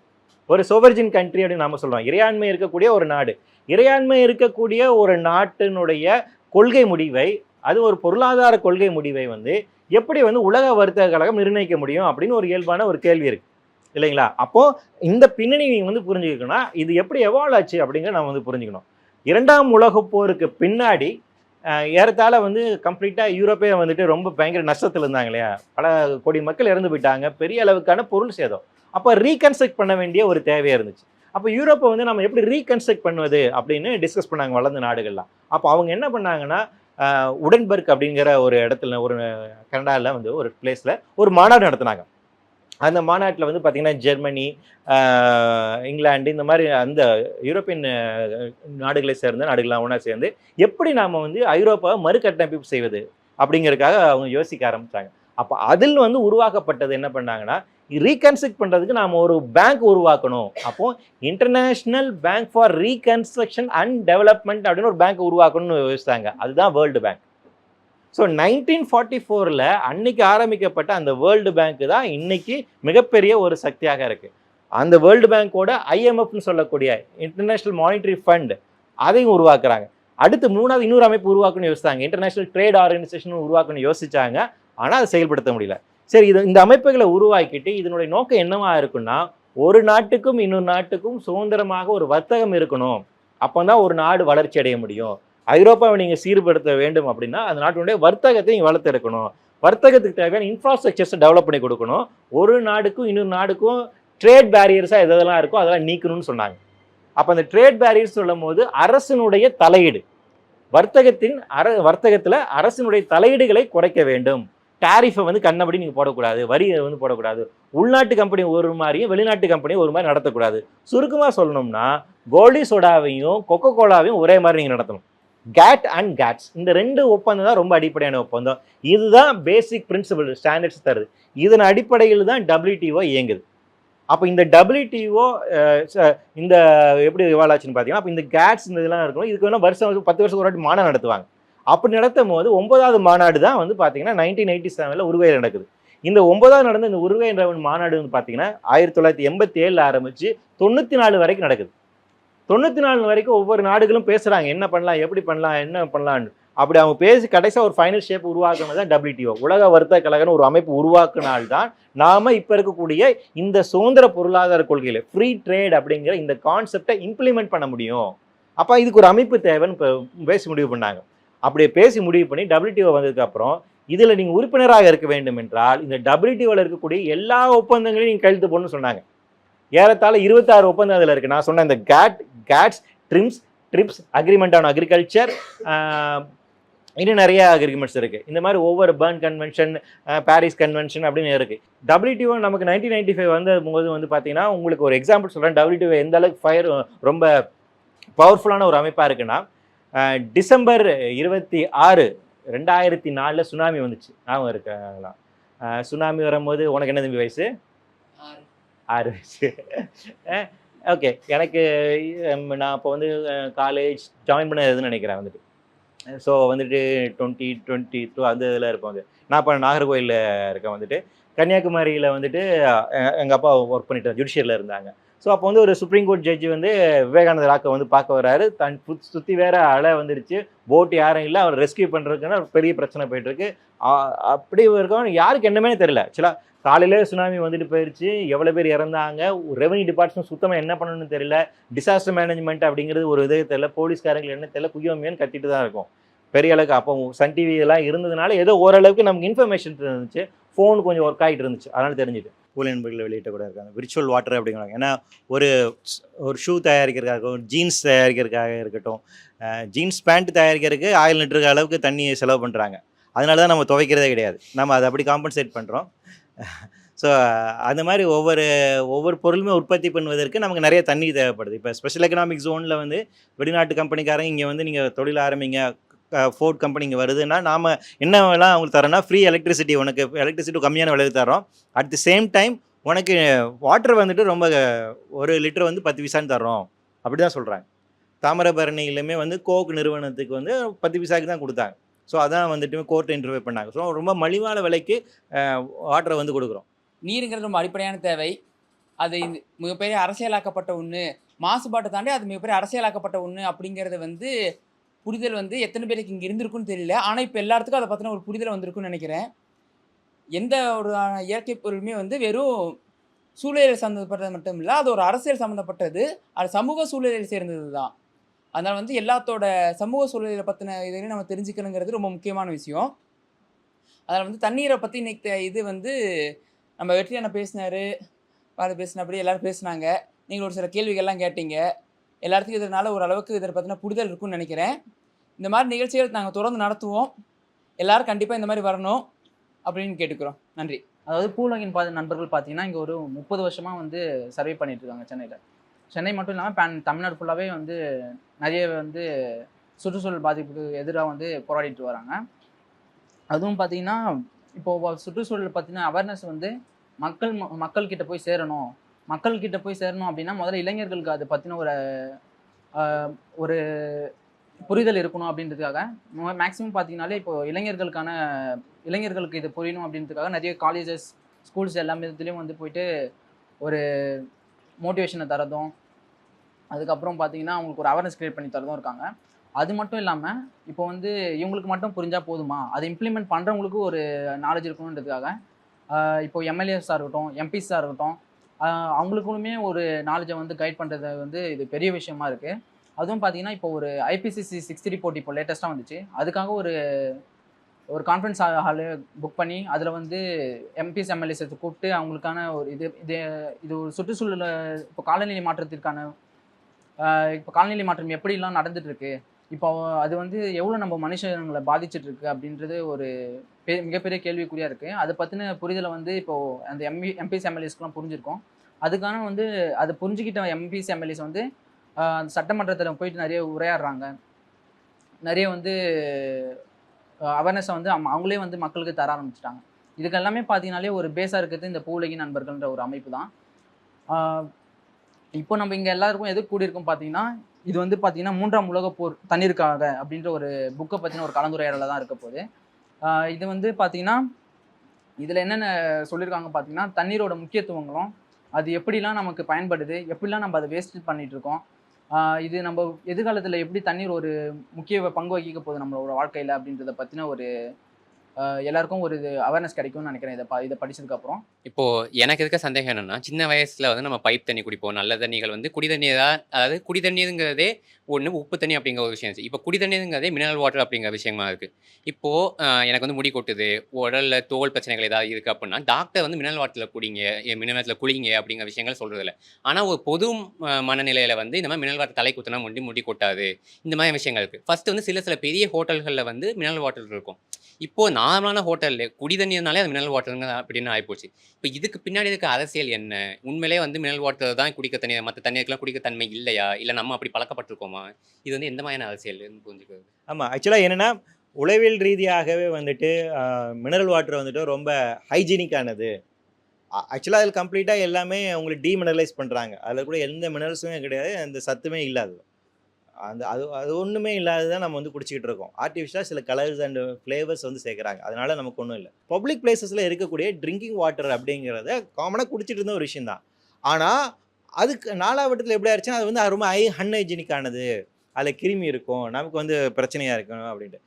ஒரு சோவர்ஜின் கண்ட்ரி அப்படின்னு நம்ம சொல்லுவோம் இறையாண்மை இருக்கக்கூடிய ஒரு நாடு. இறையாண்மை இருக்கக்கூடிய ஒரு நாட்டினுடைய கொள்கை முடிவை அது ஒரு பொருளாதார கொள்கை முடிவை வந்து எப்படி வந்து உலக வர்த்தக கழகம் நிர்ணயிக்க முடியும் அப்படின்னு ஒரு இயல்பான ஒரு கேள்வி இருக்கு. இல்லைங்களா? அப்போ இந்த பின்னணி நீங்க வந்து புரிஞ்சுக்கணும்னா இது எப்படி எவால்வ் ஆச்சு அப்படிங்கிற நம்ம வந்து புரிஞ்சுக்கணும். இரண்டாம் உலகப் போருக்கு பின்னாடி ஏறத்தாழ வந்து கம்ப்ளீட்டாக யூரோப்பே வந்துட்டு ரொம்ப பயங்கர நஷ்டத்தில் இருந்தாங்க இல்லையா? பல கோடி மக்கள் இறந்து போயிட்டாங்க. பெரிய அளவுக்கான பொருள் சேதம். அப்போ ரீகன்ஸ்ட்ரக்ட் பண்ண வேண்டிய ஒரு தேவையாக இருந்துச்சு. அப்போ யூரோப்பை வந்து நம்ம எப்படி ரீகன்ஸ்ட்ரக்ட் பண்ணுவது அப்படின்னு டிஸ்கஸ் பண்ணாங்க வளர்ந்த நாடுகள்லாம். அப்போ அவங்க என்ன பண்ணாங்கன்னா உடன்பர்க் அப்படிங்கிற ஒரு இடத்துல ஒரு கனடாவில் வந்து ஒரு பிளேஸில் ஒரு மாநாடு நடத்தினாங்க. அந்த மாநாட்டில் வந்து பார்த்திங்கன்னா ஜெர்மனி இங்கிலாண்டு இந்த மாதிரி அந்த யூரோப்பியன் நாடுகளை சேர்ந்த நாடுகள்லாம் ஒன்றா சேர்ந்து எப்படி நாம் வந்து ஐரோப்பாவை மறுகட்டமைப்பு செய்வது அப்படிங்கிறதுக்காக அவங்க யோசிக்க ஆரம்பித்தாங்க அப்போ அதில் வந்து உருவாக்கப்பட்டது என்ன பண்ணாங்கன்னா ரீகன்ஸ்ட்ரக்ட் பண்ணுறதுக்கு நாம் ஒரு பேங்க் உருவாக்கணும். அப்போது international bank for reconstruction and development அப்படின்னு ஒரு பேங்க் உருவாக்கணும்னு யோசித்தாங்க அதுதான் world bank so nineteen forty ஃபோரில் அன்னைக்கு ஆரம்பிக்கப்பட்ட அந்த வேர்ல்டு பேங்க் தான் இன்னைக்கு மிகப்பெரிய ஒரு சக்தியாக இருக்குது அந்த வேர்ல்டு பேங்க்கோட ஐஎம்எஃப்னு சொல்லக்கூடிய இன்டர்நேஷ்னல் மானிட்டரி ஃபண்ட் அதையும் உருவாக்குறாங்க. அடுத்து மூணாவது இன்னொரு அமைப்பு உருவாக்கணும்னு யோசித்தாங்க இன்டர்நேஷ்னல் ட்ரேட் ஆர்கனைசேஷன் உருவாக்கணும்னு யோசிச்சாங்க. ஆனால் அதை செயல்படுத்த முடியல. சரி இது இந்த அமைப்புகளை உருவாக்கிட்டு இதனுடைய நோக்கம் என்னவா இருக்குன்னா ஒரு நாட்டுக்கும் இன்னொரு நாட்டுக்கும் சுதந்திரமாக ஒரு வர்த்தகம் இருக்கணும். அப்போ தான் ஒரு நாடு வளர்ச்சி அடைய முடியும். ஐரோப்பாவை நீங்கள் சீர்படுத்த வேண்டும் அப்படின்னா அந்த நாட்டினுடைய வர்த்தகத்தை நீங்கள் வளர்த்தெடுக்கணும் வர்த்தகத்துக்கு தேவையான இன்ஃப்ராஸ்ட்ரக்சர்ஸை டெவலப் பண்ணி கொடுக்கணும். ஒரு நாடுக்கும் இன்னொரு நாடுக்கும் ட்ரேட் பேரியர்ஸாக எதெல்லாம் இருக்கோ அதெல்லாம் நீக்கணும்னு சொன்னாங்க. அப்போ அந்த ட்ரேட் பேரியர்ஸ் சொல்லும் போது அரசினுடைய தலையீடு. வர்த்தகத்தின் அர வர்த்தகத்தில் அரசினுடைய தலையீடுகளை குறைக்க வேண்டும். டேரிஃபை வந்து கண்ணபடி நீங்கள் போடக்கூடாது வரி வந்து போடக்கூடாது. உள்நாட்டு கம்பெனி ஒரு மாதிரியும் வெளிநாட்டு கம்பெனி ஒரு மாதிரி நடத்தக்கூடாது. சுருக்கமாக சொல்லணும்னா கோல்டி சோடாவையும் கொக்கோ கோலாவையும் ஒரே மாதிரி நீங்கள் நடத்தணும். கேட் அண்ட் கேட்ஸ் இந்த ரெண்டு ஒப்பந்தம் தான் ரொம்ப அடிப்படையான ஒப்பந்தம். இதுதான் பேசிக் பிரின்சிபல் ஸ்டாண்டர்ட்ஸ் தருது. இதன் அடிப்படையில் தான் டபிள்யூடிஓ இயங்குது. அப்போ இந்த டபிள்யூடிஓ இந்த எப்படி எவால் பார்த்தீங்கன்னா அப்போ இந்த கேட்ஸ் இந்த இதெல்லாம் இருக்கணும் இதுக்கு வேணால் வருஷம் பத்து வருஷம் ஒரு வாட்டி மாநாடு நடத்துவாங்க. அப்படி நடத்தும் போது ஒன்பதாவது மாநாடு தான் வந்து பார்த்தீங்கன்னா நைன்டீன் எயிட்டி செவனில் உருவையில் நடக்குது. இந்த ஒன்பதாவது நடந்த இந்த உருவாய் மாநாடு வந்து பார்த்தீங்கன்னா ஆயிரத்தி தொள்ளாயிரத்தி எண்பத்தி ஏழில் ஆரம்பித்து தொண்ணூற்றி நாலு வரைக்கும் நடக்குது. தொண்ணூற்றி நாலு வரைக்கும் ஒவ்வொரு நாடுகளும் பேசுகிறாங்க என்ன பண்ணலாம் எப்படி பண்ணலாம் என்ன பண்ணலாம்னு. அப்படி அவங்க பேசி கடைசியாக ஒரு ஃபைனல் ஷேப் உருவாக்குனது தான் டபிள்யூடிஓ உலக வர்த்தக கழகம்னு ஒரு அமைப்பு உருவாக்குனால்தான் நாம் இப்போ இருக்கக்கூடிய இந்த சுதந்திர பொருளாதார கொள்கையில் ஃப்ரீ ட்ரேட் அப்படிங்கிற இந்த கான்செப்டை இம்ப்ளிமெண்ட் பண்ண முடியும். அப்போ இதுக்கு ஒரு அமைப்பு தேவைன்னு இப்போ பேசி முடிவு பண்ணாங்க. அப்படியே பேசி முடிவு பண்ணி டபிள்யூடிஓ வந்ததுக்கப்புறம் இதில் நீங்கள் உறுப்பினராக இருக்க வேண்டும் என்றால் இந்த டபிள்யூடிஓவில் இருக்கக்கூடிய எல்லா ஒப்பந்தங்களையும் நீங்கள் கழுத்து போடணும்னு சொன்னாங்க. ஏறத்தாழ இருபத்தாறு ஒப்பந்தம் அதில் இருக்குது நான் சொன்ன இந்த GATT GATS TRIMS TRIPS agreement on agriculture இன்னும் நிறைய அக்ரிமெண்ட்ஸ் இருக்குது இந்த மாதிரி ஒவ்வொரு பர்ன் கன்வென்ஷன் பாரிஸ் கன்வென்ஷன் அப்படின்னு இருக்குது டபிள்யூடிஓ நமக்கு நைன்டீன் நைன்டி ஃபைவ் வந்த போது வந்து பார்த்தீங்கன்னா உங்களுக்கு ஒரு எக்ஸாம்பிள் சொல்கிறேன் டபிள்யூடிஓ எந்த அளவுக்கு ஃபயர் ரொம்ப பவர்ஃபுல்லான ஒரு அமைப்பாக இருக்குன்னா டிசம்பர் இருபத்தி ஆறு ரெண்டாயிரத்தி நாலில் சுனாமி வந்துச்சு. ஞாபகம் இருக்கலாம் சுனாமி வரும்போது உனக்கு என்ன தம்பி வயசு? ஆறு. வயசு. ஓகே. எனக்கு நான் இப்போ வந்து காலேஜ் ஜாயின் பண்ணதுன்னு நினைக்கிறேன் வந்துட்டு. ஸோ வந்துட்டு டுவெண்ட்டி டுவெண்ட்டி டூ அந்த இதில் இருப்போம் வந்து நான் இப்போ நாகர்கோயிலில் இருக்கேன் வந்துட்டு. கன்னியாகுமரியில் வந்துட்டு எங்கள் அப்பா ஒர்க் பண்ணிட்டு ஜுடிஷியரில் இருந்தாங்க. ஸோ அப்போ வந்து ஒரு சுப்ரீம் கோர்ட் ஜட்ஜி வந்து விவேகானந்தர் ராக்கை வந்து பார்க்க வராரு. தன் சுற்றி வேற அலை வந்துருச்சு. போட் யாரும் இல்லை. அவர் ரெஸ்கியூ பண்ணுறதுக்குன்னு ஒரு பெரிய பிரச்சனை போயிட்டுருக்கு. அப்படி இருக்கவங்க யாருக்கு என்னமே தெரியல. ஆக்சுவலாக காலையிலே சுனாமி வந்துட்டு போயிடுச்சு எவ்வளோ பேர் இறந்தாங்க. ரெவன்யூ டிபார்ட்மெண்ட் சுத்தமாக என்ன பண்ணணும்னு தெரியல. டிசாஸ்டர் மேனேஜ்மெண்ட் அப்படிங்கிறது ஒரு இதே தெரியல. போலீஸ்காரங்களுக்கு என்ன தெரியல. குய்யோமியன்னு கத்திட்டு தான் இருக்கும். பெரிய அளவுக்கு அப்போ சன் டிவி இதெல்லாம் இருந்ததுனால ஏதோ ஓரளவுக்கு நமக்கு இன்ஃபர்மேஷன் இருந்துச்சு. ஃபோன் கொஞ்சம் ஒர்க் ஆகிட்டு இருந்துச்சு. அதனால் தெரிஞ்சுது. கூல் என்பர்களில் வெளியிட்ட கூட இருக்காங்க. விர்ச்சுவல் வாட்டர் அப்படிங்கிறாங்க. ஏன்னா ஒரு ஒரு ஷூ தயாரிக்கிறதுக்காக ஒரு ஜீன்ஸ் தயாரிக்கிறதுக்காக இருக்கட்டும் ஜீன்ஸ் பேண்ட் தயாரிக்கிறதுக்கு ஆயில் லிட்டருக்கு அளவுக்கு தண்ணியை செலவு பண்ணுறாங்க அதனால தான் நம்ம துவைக்கிறதே கிடையாது. நம்ம அதை அப்படி காம்பன்சேட் பண்ணுறோம் ஸோ அந்த மாதிரி ஒவ்வொரு ஒவ்வொரு பொருளுமே உற்பத்தி பண்ணுவதற்கு நமக்கு நிறைய தண்ணி தேவைப்படுது. இப்போ ஸ்பெஷல் எக்கனாமிக் ஜோனில் வந்து வெளிநாட்டு கம்பெனிக்காரங்க இங்கே வந்து நீங்கள் தொழில் ஆரம்பிங்க ஃபோர்ட் கம்பெனி இங்கே வருதுன்னா நாம் என்னவெல்லாம் அவங்களுக்கு தரோம்னா ஃப்ரீ எலக்ட்ரிசிட்டி உனக்கு எலக்ட்ரிசிட்டி கம்மியான விலைக்கு தரோம் அட் தி சேம் டைம் உனக்கு வாட்டர் வந்துட்டு ரொம்ப ஒரு லிட்டர் வந்து பத்து பைசான்னு தரோம் அப்படி தான் சொல்கிறாங்க தாமிரபரணியிலுமே வந்து கோக் நிறுவனத்துக்கு வந்து பத்து பைசாக்கு தான் கொடுத்தாங்க. ஸோ அதான் வந்துட்டு கோர்ட்டை இன்டர்வியூ பண்ணாங்க. ஸோ ரொம்ப மலிவான விலைக்கு வாட்டரை வந்து கொடுக்குறோம். நீருங்கிறது ரொம்ப அடிப்படையான தேவை. அது மிகப்பெரிய அரசியலாக்கப்பட்ட ஒன்று மாசுபாட்டை தாண்டி அது மிகப்பெரிய அரசியலாக்கப்பட்ட ஒன்று அப்படிங்கிறது வந்து புரிதல் வந்து எத்தனை பேருக்கு இங்கே இருந்திருக்குன்னு தெரியல. ஆனால் இப்போ எல்லாத்துக்கும் அதை பற்றின ஒரு புரிதல் வந்திருக்குன்னு நினைக்கிறேன். எந்த ஒரு இயற்கை பொருளுமே வந்து வெறும் சூழலியல் சம்மந்தப்பட்டது மட்டும் இல்லை அது ஒரு அரசியல் சம்மந்தப்பட்டது அது சமூக சூழலியல் சேர்ந்தது தான் அதனால் வந்து எல்லாத்தோட சமூக சூழலியலை பற்றின இதையும் நம்ம தெரிஞ்சுக்கணுங்கிறது ரொம்ப முக்கியமான விஷயம். அதில் வந்து தண்ணீரை பற்றி இன்னைக்கு இது வந்து நம்ம வெற்றியான பேசினார் பாரு பேசினபடி எல்லாரும் பேசுனாங்க. நீங்கள் ஒரு சில கேள்விகள்லாம் கேட்டீங்க. எல்லாத்துக்கும் இதனால ஓரளவுக்கு இதை பற்றின புரிதல் இருக்கும்னு நினைக்கிறேன். இந்த மாதிரி நிகழ்ச்சிகள் நாங்கள் தொடர்ந்து நடத்துவோம். எல்லாரும் கண்டிப்பாக இந்த மாதிரி வரணும் அப்படின்னு கேட்டுக்கிறோம். நன்றி. அதாவது பூலகின் பார்த்து நண்பர்கள் பார்த்தீங்கன்னா இங்கே ஒரு முப்பது வருஷமாக வந்து சர்வே பண்ணிட்டு இருக்காங்க சென்னையில். சென்னை மட்டும் இல்லாமல் பேன் தமிழ்நாடு ஃபுல்லாகவே வந்து நிறைய வந்து சுற்றுச்சூழல் பாதிப்புக்கு எதிராக வந்து போராடிட்டு வராங்க. அதுவும் பார்த்தீங்கன்னா இப்போது சுற்றுச்சூழல் பார்த்தீங்கன்னா அவேர்னஸ் வந்து மக்கள் மக்கள்கிட்ட போய் சேரணும். மக்கள்கிட்ட போய் சேரணும் அப்படின்னா முதல்ல இளைஞர்களுக்கு அதை பற்றின ஒரு ஒரு புரிதல் இருக்கணும் அப்படின்றதுக்காக. மேக்ஸிமம் பார்த்தீங்கனாலே இப்போ இளைஞர்களுக்கான இளைஞர்களுக்கு இது புரியணும் அப்படின்றதுக்காக நிறைய காலேஜஸ் ஸ்கூல்ஸ் எல்லா விதத்துலேயும் வந்து போயிட்டு ஒரு மோட்டிவேஷனை தரதும் அதுக்கப்புறம் பார்த்தீங்கன்னா அவங்களுக்கு ஒரு அவேர்னஸ் க்ரியேட் பண்ணி தரதும் இருக்காங்க. அது மட்டும் இல்லாமல் இப்போ வந்து இவங்களுக்கு மட்டும் புரிஞ்சால் போதுமா? அதை இம்ப்ளிமெண்ட் பண்ணுறவங்களுக்கு ஒரு நாலேஜ் இருக்கணுன்றதுக்காக இப்போ எம்எல்ஏஸாக இருக்கட்டும் எம்பிஸாக இருக்கட்டும் அவங்களுக்குமே ஒரு நாலேஜை வந்து கைட் பண்ணுறது வந்து இது பெரிய விஷயமா இருக்குது அதுவும் பார்த்தீங்கன்னா இப்போ ஒரு ஐபிசிசி சிக்ஸ்டி ரிப்போர்ட் இப்போ லேட்டஸ்ட்டாக வந்துச்சு. அதுக்காக ஒரு ஒரு கான்ஃபரன்ஸ் ஹாலு புக் பண்ணி அதில் வந்து எம்பிஸ் எம்எல்ஏஸ் கூப்பிட்டு அவங்களுக்கான ஒரு இது இது இது ஒரு சுற்றுச்சூழலில் இப்போ காலநிலை மாற்றத்திற்கான இப்போ காலநிலை மாற்றம் எப்படிலாம் நடந்துட்டு இருக்கு இப்போ அது வந்து எவ்வளோ நம்ம மனுஷங்களை பாதிச்சுட்டு இருக்கு அப்படின்றது ஒரு பெ மிகப்பெரிய கேள்விக்குறியாக இருக்குது அதை பற்றின புரிதலை வந்து இப்போது அந்த எம்பி எம்பிஸ் எம்எல்ஏஸ்க்குலாம் புரிஞ்சிருக்கோம். அதுக்கான வந்து அதை புரிஞ்சுக்கிட்ட எம்பிஸ் எம்எல்ஏஸ் வந்து அந்த சட்டமன்றத்தில் போயிட்டு நிறைய உரையாடுறாங்க. நிறைய வந்து அவேர்னஸை வந்து அவங்களே வந்து மக்களுக்கு தர ஆரம்பிச்சிட்டாங்க. இதுக்கு எல்லாமே பார்த்தீங்கனாலே ஒரு பேஸாக இருக்கிறது இந்த பூலகி நண்பர்கள்ன்ற ஒரு அமைப்பு தான். இப்போ நம்ம இங்கே எல்லாருக்கும் எது கூடியிருக்கோம் பார்த்தீங்கன்னா இது வந்து பார்த்தீங்கன்னா மூன்றாம் உலக போர் தண்ணீருக்காக அப்படின்ற ஒரு புக்கை பற்றின ஒரு கலந்துரையாடல தான் இருக்க போகுது. இது வந்து பார்த்தீங்கன்னா இதில் என்னென்ன சொல்லியிருக்காங்க பார்த்தீங்கன்னா தண்ணீரோட முக்கியத்துவங்களும் அது எப்படிலாம் நமக்கு பயன்படுது எப்படிலாம் நம்ம அதை வேஸ்ட் பண்ணிகிட்ருக்கோம் இருக்கோம் இது நம்ம எதிர்காலத்தில் எப்படி தண்ணீர் ஒரு முக்கிய பங்கு வகிக்க போகுது நம்மளோட வாழ்க்கையில் அப்படின்றத பற்றின ஒரு எல்லாருக்கும் ஒரு அவேர்னஸ் கிடைக்கும்னு நினைக்கிறேன் இதை இதை படிச்சதுக்கப்புறம் இப்போ எனக்கு இருக்க சந்தேகம் என்னன்னா சின்ன வயசுல வந்து நம்ம பைப் தண்ணி குடிப்போம் நல்ல தண்ணிகள் வந்து குடி தண்ணி தான் அதாவது குடி தண்ணிங்கிறதே ஒன்று உப்பு தண்ணி அப்படிங்கிற ஒரு விஷயம் இப்போ குடி தண்ணிங்கிறதே மினரல் வாட்டர் அப்படிங்கிற விஷயமா இருக்கு. இப்போ எனக்கு வந்து முடி கொட்டுது உடல்ல தோல் பிரச்சனைகள் ஏதாவது இருக்கு அப்படின்னா டாக்டர் வந்து மினரல் வாட்டரில் குடிங்க மினரல் குளிங்க அப்படிங்கிற விஷயங்கள் சொல்றது இல்லை ஆனால் ஒரு பொது மனநிலையில் மனநிலையில வந்து இந்த மாதிரி மினரல் வாட்டர் தலை குத்தினா முடி முடி கொட்டாது இந்த மாதிரி விஷயங்கள் இருக்கு. ஃபர்ஸ்ட் வந்து சில சில பெரிய ஹோட்டல்களில் வந்து மினரல் வாட்டர் இருக்கும். இப்போ நார்மலான ஹோட்டல்ல குடி தண்ணினாலே அது மினரல் வாட்டருங்க அப்படின்னு ஆகிப்போச்சு இப்போ இதுக்கு பின்னாடி இருக்க அரசியல் என்ன? உண்மையிலே வந்து மினரல் வாட்டர் தான் குடிக்க தண்ணி மற்ற தண்ணீருக்குலாம் குடிக்க தன்மை இல்லையா? இல்லை நம்ம அப்படி பழக்கப்பட்டிருக்கோமா? இது வந்து எந்த மாதிரியான அரசியல் புரிஞ்சுக்கிறது? ஆமாம் ஆக்சுவலாக என்னென்னா உளவியல் ரீதியாகவே வந்துட்டு மினரல் வாட்டர் வந்துட்டு ரொம்ப ஹைஜீனிக்கானது ஆக்சுவலாக அதில் கம்ப்ளீட்டாக எல்லாமே உங்களுக்கு டீமினரலைஸ் பண்ணுறாங்க அதில் கூட எந்த மினரல்ஸுமே கிடையாது அந்த சத்துமே இல்லாது அந்த அது அது ஒன்றுமே இல்லாததான் நம்ம வந்து குடிச்சிக்கிட்டு இருக்கோம். ஆர்டிஃபிஷியலாக சில கலர்ஸ் அண்ட் ஃப்ளேவர்ஸ் வந்து சேர்க்குறாங்க. அதனால் நமக்கு ஒன்றும் இல்லை. பப்ளிக் பிளேசஸில் இருக்கக்கூடிய ட்ரிங்கிங் வாட்டர் அப்படிங்கிறத காமனாக குடிச்சிட்டு இருந்த ஒரு விஷயம் தான். ஆனால் அதுக்கு நாலாவட்டத்தில் எப்படி ஆயிடுச்சுன்னா அது வந்து ரொம்ப ஹை அன்ஹைஜீனிக்கானது அதில் கிருமி இருக்கும். நமக்கு வந்து பிரச்சனையாக இருக்கும் அப்படின்ட்டு.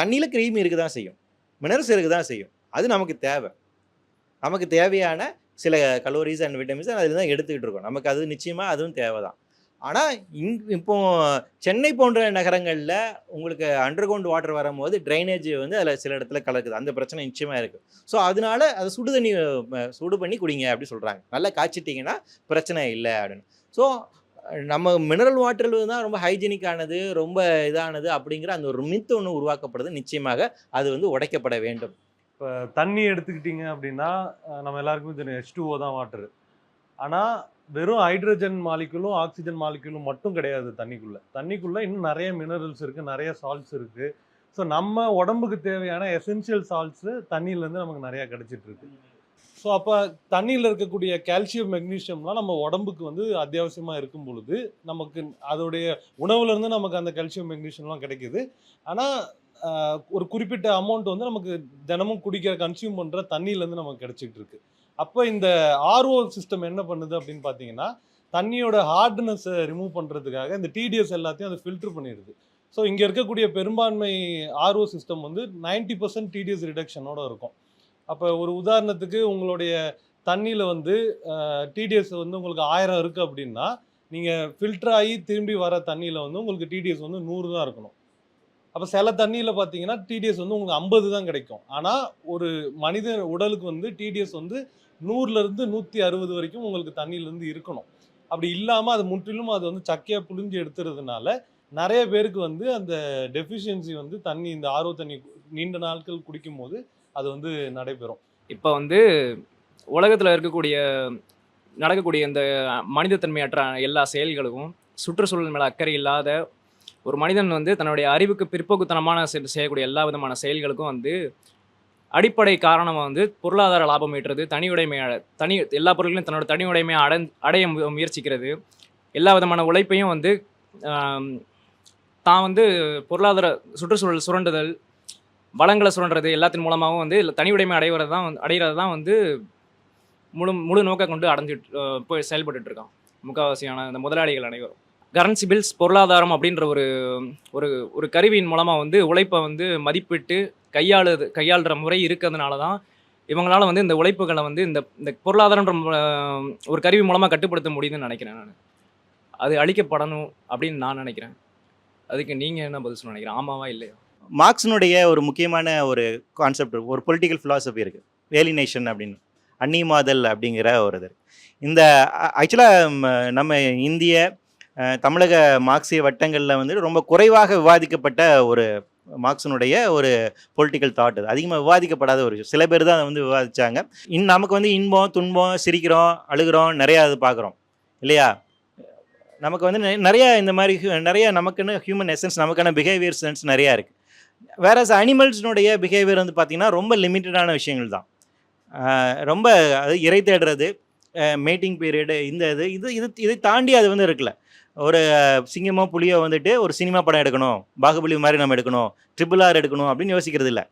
தண்ணியில் கிருமி இருக்க தான் செய்யும். மினரல்ஸ் இருக்க தான் செய்யும். அது நமக்கு தேவை. நமக்கு தேவையான சில கலோரிஸ் அண்ட் விட்டமின்ஸ் அதில் தான் எடுத்துக்கிட்டு இருக்கோம். நமக்கு அது நிச்சயமாக அதுவும் தேவை தான் ஆனால் இங் இப்போ சென்னை போன்ற நகரங்களில் உங்களுக்கு அண்டர் கிரவுண்ட் வாட்டர் வரும்போது ட்ரைனேஜ் வந்து அதில் சில இடத்துல கலக்குது. அந்த பிரச்சனை நிச்சயமாக இருக்குது ஸோ அதனால அதை சுடு தண்ணி சுடு பண்ணி குடிங்க அப்படி சொல்கிறாங்க நல்லா காய்ச்சிட்டிங்கன்னா பிரச்சனை இல்லை அப்படின்னு. ஸோ நம்ம மினரல் வாட்டர் தான் ரொம்ப ஹைஜீனிக்கானது ரொம்ப இதானது அப்படிங்கிற அந்த ஒரு மித்து ஒன்று உருவாக்கப்படுது. நிச்சயமாக அது வந்து உடைக்கப்பட வேண்டும். இப்போ தண்ணி எடுத்துக்கிட்டிங்க அப்படின்னா நம்ம எல்லாருக்குமே தெரியும் ஹெச் டூஓ தான் வாட்டர் ஆனால் வெறும் ஹைட்ரஜன் மாலிக்குலும் ஆக்சிஜன் மாலிக்குலும் மட்டும் கிடையாது தண்ணிக்குள்ளே. தண்ணிக்குள்ளே இன்னும் நிறைய மினரல்ஸ் இருக்குது நிறைய சால்ட்ஸ் இருக்குது ஸோ நம்ம உடம்புக்கு தேவையான எசென்ஷியல் சால்ட்ஸு தண்ணியிலேருந்து நமக்கு நிறையா கிடச்சிட்ருக்கு ஸோ அப்போ தண்ணியில் இருக்கக்கூடிய கால்சியம் மெக்னீஷியம்லாம் நம்ம உடம்புக்கு வந்து அத்தியாவசியமாக இருக்கும் பொழுது நமக்கு அதோடைய உணவுலேருந்து நமக்கு அந்த கால்சியம் மெக்னீஷியம்லாம் கிடைக்கிது. ஆனால் ஒரு குறிப்பிட்ட அமௌண்ட் வந்து நமக்கு தினமும் குடிக்கிற கன்சியூம் பண்ணுற தண்ணியிலேருந்து நமக்கு கிடச்சிட்டு இருக்கு. அப்போ இந்த ஆர்ஓ சிஸ்டம் என்ன பண்ணுது அப்படின்னு பார்த்தீங்கன்னா தண்ணியோட ஹார்ட்னஸை ரிமூவ் பண்ணுறதுக்காக இந்த டிடிஎஸ் எல்லாத்தையும் அதை ஃபில்டர் பண்ணிடுது. ஸோ இங்கே இருக்கக்கூடிய பெரும்பான்மை ஆர்ஓ சிஸ்டம் வந்து 90% பர்சன்ட் டிடிஎஸ் ரிடக்ஷனோட இருக்கும். அப்போ ஒரு உதாரணத்துக்கு உங்களுடைய தண்ணியில் வந்து டிடிஎஸ் வந்து உங்களுக்கு ஆயிரம் இருக்குது அப்படின்னா நீங்கள் ஃபில்டர் ஆகி திரும்பி வர தண்ணியில் வந்து உங்களுக்கு டிடிஎஸ் வந்து நூறு தான் இருக்கணும். அப்போ சில தண்ணியில் பார்த்தீங்கன்னா டிடிஎஸ் வந்து உங்களுக்கு ஐம்பது தான் கிடைக்கும். ஆனால் ஒரு மனித உடலுக்கு வந்து டிடிஎஸ் வந்து நூறுலேருந்து நூற்றி அறுபது வரைக்கும் உங்களுக்கு தண்ணியிலேருந்து இருக்கணும். அப்படி இல்லாமல் அது முற்றிலும் அது வந்து சக்கையாக புழிஞ்சு எடுத்துறதுனால நிறைய பேருக்கு வந்து அந்த டெஃபிஷியன்சி வந்து தண்ணி இந்த ஆர்வ தண்ணி நீண்ட நாட்கள் குடிக்கும் போது அது வந்து நடைபெறும். இப்போ வந்து உலகத்தில் இருக்கக்கூடிய நடக்கக்கூடிய இந்த மனிதத்தன்மையற்ற எல்லா செயல்களுக்கும் சுற்றுச்சூழல் மேலே அக்கறை இல்லாத ஒரு மனிதன் வந்து தன்னுடைய அறிவுக்கு பிற்போக்குத்தனமான செ- செய்யக்கூடிய எல்லா விதமான செயல்களுக்கும் வந்து அடிப்படை காரணமாக வந்து பொருளாதார லாபம் ஈட்டுறது தனி உடைமை தனி எல்லா பொருட்களையும் தன்னோட தனி உடைமையை அடை அடைய மு- முயற்சிக்கிறது. எல்லா விதமான உழைப்பையும் வந்து தான் வந்து பொருளாதார சுற்றுச்சூழல் சுரண்டுதல் வளங்களை சுரண்டுறது எல்லாத்தின் மூலமாகவும் வந்து இல்லை தனி உடைமை அடைவது தான் வந்து அடைகிறது தான் வந்து முழு முழு நோக்கம் கொண்டு அடைஞ்சிட்டு போய் செயல்பட்டுருக்கான் முக்கால்வாசியான இந்த முதலாளிகள் அனைவரும். கரன்சி பில்ஸ் பொருளாதாரம் அப்படின்ற ஒரு ஒரு ஒரு கருவியின் மூலமாக வந்து உழைப்பை வந்து மதிப்பிட்டு கையாளுது கையாளுற முறை இருக்கிறதுனால தான் இவங்களால வந்து இந்த உழைப்புகளை வந்து இந்த இந்த பொருளாதாரன்ற ஒரு கருவி மூலமாக கட்டுப்படுத்த முடியுதுன்னு நினைக்கிறேன் நான். அது அழிக்கப்படணும் அப்படின்னு நான் நினைக்கிறேன். அதுக்கு நீங்கள் என்ன பதில் சொல்ல நினைக்கிறேன் ஆமாவா இல்லையா? மார்க்ஸினுடைய ஒரு முக்கியமான ஒரு கான்செப்ட் ஒரு பொலிட்டிக்கல் ஃபிலாசபி இருக்குது வேலினேஷன் அப்படின்னு அன்னிமாதல் அப்படிங்கிற ஒரு இது இந்த ஆக்சுவலாக நம்ம இந்திய தமிழக மார்க்சிய வட்டங்களில் வந்து ரொம்ப குறைவாக விவாதிக்கப்பட்ட ஒரு மார்க்ஸினுடைய ஒரு பொலிட்டிக்கல் தாட் அது. அதிகமாக விவாதிக்கப்படாத ஒரு விஷயம். சில பேர் தான் அதை வந்து விவாதித்தாங்க இன் நமக்கு வந்து இன்பம் துன்பம் சிரிக்கிறோம் அழுகிறோம் நிறையா அது பார்க்குறோம். இல்லையா? நமக்கு வந்து நிறையா இந்த மாதிரி நிறையா நமக்குன்னு ஹியூமன் எசன்ஸ் நமக்கான பிஹேவியர் சென்ஸ் நிறையா இருக்குது வேற அனிமல்ஸ்னுடைய பிஹேவியர் வந்து பார்த்திங்கன்னா ரொம்ப லிமிட்டடான விஷயங்கள் தான். ரொம்ப அது இறை தேடுறது மேட்டிங் பீரியடு இந்த இது இது இது இதை தாண்டி அது வந்து இருக்கல. ஒரு சிங்கமோ புலியோ வந்துட்டு ஒரு சினிமா படம் எடுக்கணும். பாகுபலி மாதிரி நம்ம எடுக்கணும். ட்ரிபிள் ஆர் எடுக்கணும் அப்படின்னு யோசிக்கிறது இல்லை.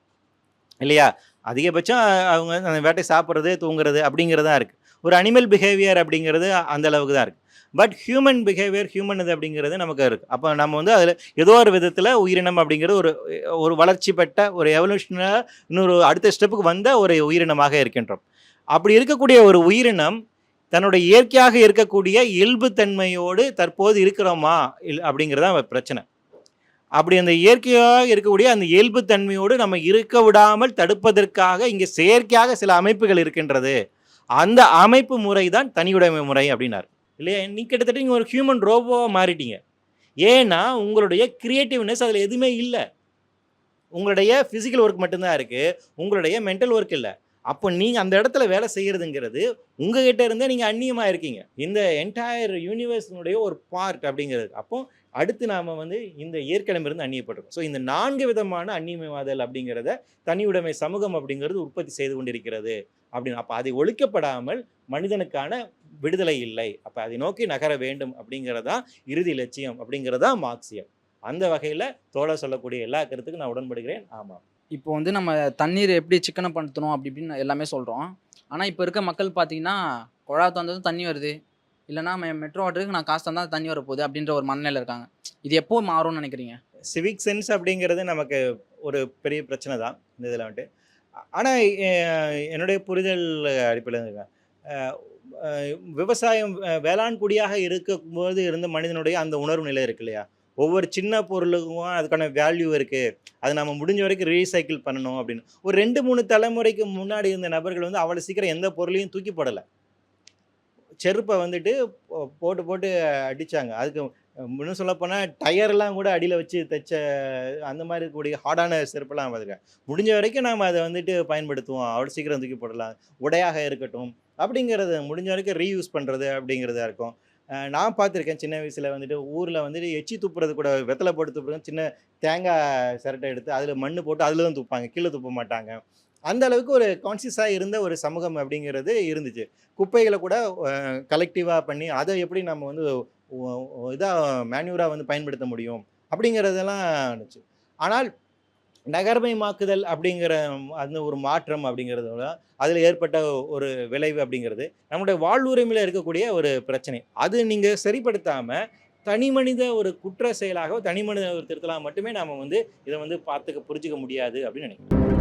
இல்லையா? அதிகபட்சம் அவங்க அந்த வேட்டை சாப்பிட்றது தூங்குறது அப்படிங்கிறதா இருக்குது ஒரு அனிமல் பிஹேவியர் அப்படிங்கிறது அந்த அளவுக்கு தான் இருக்குது பட் ஹியூமன் பிஹேவியர் ஹியூமன் இது அப்படிங்கிறது நமக்கு இருக்குது அப்போ நம்ம வந்து அதில் ஏதோ ஒரு விதத்தில் உயிரினம் அப்படிங்கிறது ஒரு ஒரு வளர்ச்சி பெற்ற ஒரு எவல்யூஷனாக இன்னொரு அடுத்த ஸ்டெப்புக்கு வந்த ஒரு உயிரினமாக இருக்கின்றோம். அப்படி இருக்கக்கூடிய ஒரு உயிரினம் தன்னுடைய இயற்கையாக இருக்கக்கூடிய இயல்புத்தன்மையோடு தற்போது இருக்கிறோமா இல் அப்படிங்கிறது தான் பிரச்சனை. அப்படி அந்த இயற்கையாக இருக்கக்கூடிய அந்த இயல்புத்தன்மையோடு நம்ம இருக்க விடாமல் தடுப்பதற்காக இங்கே செயற்கையாக சில அமைப்புகள் இருக்கின்றது. அந்த அமைப்பு முறை தான் தனியுடைமை முறை அப்படின்னார். இல்லையா? நீ கிட்டத்தட்ட நீங்கள் ஒரு ஹியூமன் ரோபோவாக மாறிட்டீங்க. ஏன்னா உங்களுடைய கிரியேட்டிவ்னஸ் அதில் எதுவுமே இல்லை. உங்களுடைய ஃபிசிக்கல் ஒர்க் மட்டும்தான் இருக்குது உங்களுடைய மென்டல் ஒர்க் இல்லை. அப்போ நீங்கள் அந்த இடத்துல வேலை செய்கிறதுங்கிறது உங்ககிட்ட இருந்தே நீங்கள் அந்நியமாக இருக்கீங்க. இந்த என்டையர் யூனிவர்ஸினுடைய ஒரு பார்ட் அப்படிங்கிறது. அப்போ அடுத்து நாம் வந்து இந்த இயற்கையிடமிருந்து அந்நியப்பட்டிருக்கோம். ஸோ இந்த நான்கு விதமான அந்நியமைவாதல் அப்படிங்கிறத தனியுடைமை சமூகம் அப்படிங்கிறது உற்பத்தி செய்து கொண்டிருக்கிறது அப்படின்னு. அப்போ அதை ஒழிக்கப்படாமல் மனிதனுக்கான விடுதலை இல்லை. அப்போ அதை நோக்கி நகர வேண்டும் அப்படிங்கிறதா இறுதி லட்சியம் அப்படிங்கிறதா மார்க்சியம். அந்த வகையில் தோழ சொல்லக்கூடிய எல்லா கருத்துக்கும் நான் உடன்படுகிறேன். ஆமாம். இப்போ வந்து நம்ம தண்ணீர் எப்படி சிக்கனப்படுத்தணும் அப்படி இப்படின்னு எல்லாமே சொல்கிறோம் ஆனால் இப்போ இருக்க மக்கள் பார்த்தீங்கன்னா குழா தந்ததும் தண்ணி வருது. இல்லைனா மெட்ரோ வாட்டருக்கு நான் காசு தந்தால் தண்ணி வரப்போகுது அப்படின்ற ஒரு மனநிலையில் இருக்காங்க. இது எப்போ மாறும்னு நினைக்கிறீங்க? சிவிக் சென்ஸ் அப்படிங்கிறது நமக்கு ஒரு பெரிய பிரச்சனை தான் இந்த இதில் வந்துட்டு. ஆனால் என்னுடைய புரிதல் அடிப்படையில் விவசாயம் வேளாண் குடியாக இருக்கும்போது இருந்த மனிதனுடைய அந்த உணர்வு நிலை இருக்கு இல்லையா? ஒவ்வொரு சின்ன பொருளுக்கும் அதுக்கான வேல்யூ இருக்குது அது நம்ம முடிஞ்ச வரைக்கும் ரீசைக்கிள் பண்ணணும் அப்படின்னு. ஒரு ரெண்டு மூணு தலைமுறைக்கு முன்னாடி இருந்த நபர்கள் வந்து அவ்வளோ சீக்கிரம் எந்த பொருளையும் தூக்கி போடலை. செருப்பை வந்துட்டு போ- போட்டு போட்டு அடித்தாங்க அதுக்கு இன்னும் சொல்லப்போனால் டயர்லாம் கூட அடியில் வச்சு தைச்ச அந்த மாதிரி கூடிய ஹார்டான செருப்பெல்லாம் பார்த்துருக்கேன் முடிஞ்ச வரைக்கும் நாம் அதை வந்துட்டு பயன்படுத்துவோம். அவ்வளோ சீக்கிரம் தூக்கி போடலாம். உடையாக இருக்கட்டும். அப்படிங்கிறது முடிஞ்ச வரைக்கும் ரீயூஸ் பண்ணுறது அப்படிங்கிறதா இருக்கும். நான் பார்த்துருக்கேன் சின்ன வயசில் வந்துட்டு ஊரில் வந்துட்டு எச்சி துப்புறது கூட வெத்தலை போட்டு துப்புறது சின்ன தேங்காய் சிரட்டை எடுத்து அதில் மண் போட்டு அதில் தான் துப்பாங்க. கீழே துப்ப மாட்டாங்க. அந்த அளவுக்கு ஒரு கான்சியஸாக இருந்த ஒரு சமூகம் அப்படிங்கிறது இருந்துச்சு. குப்பைகளை கூட கலெக்டிவாக பண்ணி அதை எப்படி நம்ம வந்து இதாக மேன்யூராக வந்து பயன்படுத்த முடியும் அப்படிங்கிறதெல்லாம் இருந்துச்சு. ஆனால் நகர்மயமாக்குதல் அப்படிங்கிற அந்த ஒரு மாற்றம் அப்படிங்கிறதோட அதில் ஏற்பட்ட ஒரு விளைவு அப்படிங்கிறது நம்முடைய வாழ்வுரிமையில் இருக்கக்கூடிய ஒரு பிரச்சனை. அது நீங்கள் சரிப்படுத்தாமல் தனி மனித ஒரு குற்ற செயலாக தனி மனித ஒரு திருத்தலாக மட்டுமே நாம் வந்து இதை வந்து பார்த்துக்க புரிஞ்சுக்க முடியாது அப்படின்னு நினைக்கிறேன்